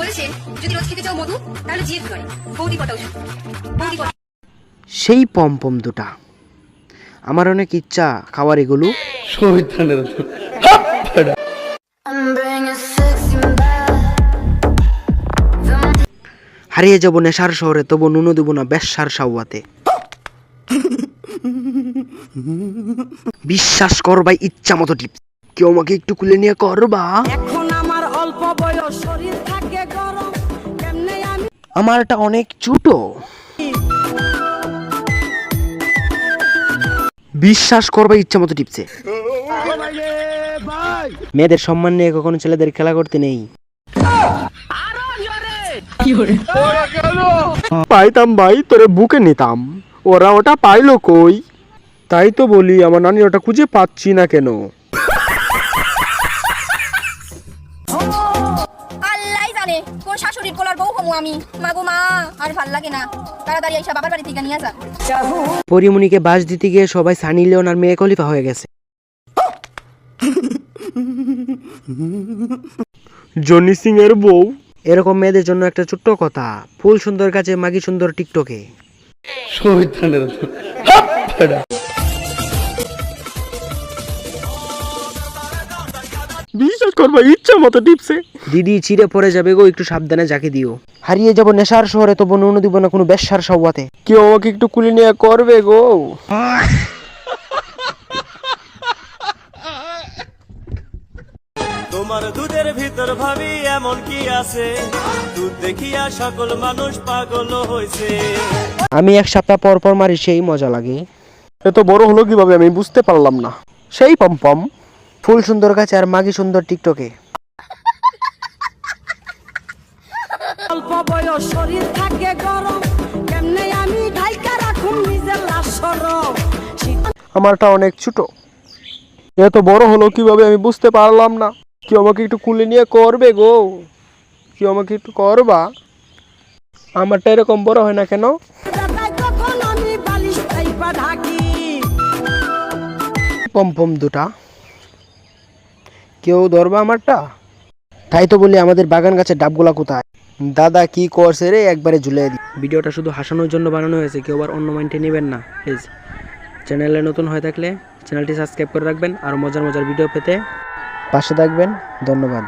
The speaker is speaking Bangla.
বলেছে যদি রোজ খেতে চাও মধু তাহলে করে বৌদি শুধু বৌদি সেই পম্পম দুটা। আমার অনেক ইচ্ছা খাওয়ার এগুলো. হারিয়ে যাব নেশার শহরে তবু নুনো দেব না বেশার সাউয়াতে বিশ্বাস কর ভাই ইচ্ছা মতো টিপস। কেউ আমাকে একটু খুলে নিয়ে করবা এখন আমার অল্প বয়স শরীর আমারটা অনেক ছোট। বিশ্বাস করবা ইচ্ছা মতো টিপছে। মেয়েদের সম্মান নিয়ে কখনো ছেলেদের খেলা করতে নেই। পাইতাম ভাই তোরে বুকে নিতাম। ওরা ওটা পাইলো কই? তাই তো বলি আমার নানি ওটা খুঁজে পাচ্ছি না কেন? শাশুড়ির কোলার আমি মাগো মা। আর ভালো লাগে না। তাড়াতাড়ি এসে বাবার বাড়ি থেকে নিয়ে যা। পরিমণিকে বাস দিতে গিয়ে সবাই সানি লিওন আর মেয়ে খলিফা হয়ে গেছে। জনি সিং এর বউ। এরকম মেয়েদের জন্য একটা ছোট্ট কথা। ফুল সুন্দর কাছে মাগি সুন্দর টিকটকে। বিশ্বাস করবা ইচ্ছা মতো টিপসে দিদি চিড়ে পড়ে যাবে গো একটু সাবধানে যাকে দিও। হারিয়ে যাব নেশার শহরে তবু নুন দিব না কোনো বেশার কেউ আমাকে একটু কুলি নিয়ে করবে গো। তোমার দুধের ভিতর ভাবি এমন কি আছে? দুধ দেখিয়া সকল মানুষ পাগল হয়েছে আমি এক সপ্তাহ পর পর মারি সেই মজা লাগে। এত বড় হলো কীভাবে আমি বুঝতে পারলাম না। সেই পম্পম ফুল সুন্দর কাছে আর মাগি সুন্দর টিকটকে। অল্প বয়স শরীর থাকে গরম। কেমনে আমি ঢাইকা রাখুন নিজের লাশ সরম আমারটা অনেক ছোট। এত বড় হলো কীভাবে আমি বুঝতে পারলাম না। কি আমাকে একটু কুলে নিয়ে করবে গো। কি আমাকে একটু করবা। আমারটা এরকম বড় হয় না কেন? পম্পম দুটা। কেউ ধরবা আমারটা? তাই তো বলি আমাদের বাগান গাছের ডাবগুলা কোথায়? দাদা কি করছে রে? একবারে ঝুলে দি। ভিডিওটা শুধু হাসানোর জন্য বানানো হয়েছে কেউ আবার অন্য মাইন্ডে নেবেন না প্লিজ চ্যানেলে নতুন হয়ে থাকলে চ্যানেলটি সাবস্ক্রাইব করে রাখবেন আর মজার মজার ভিডিও পেতে। পাশে থাকবেন ধন্যবাদ।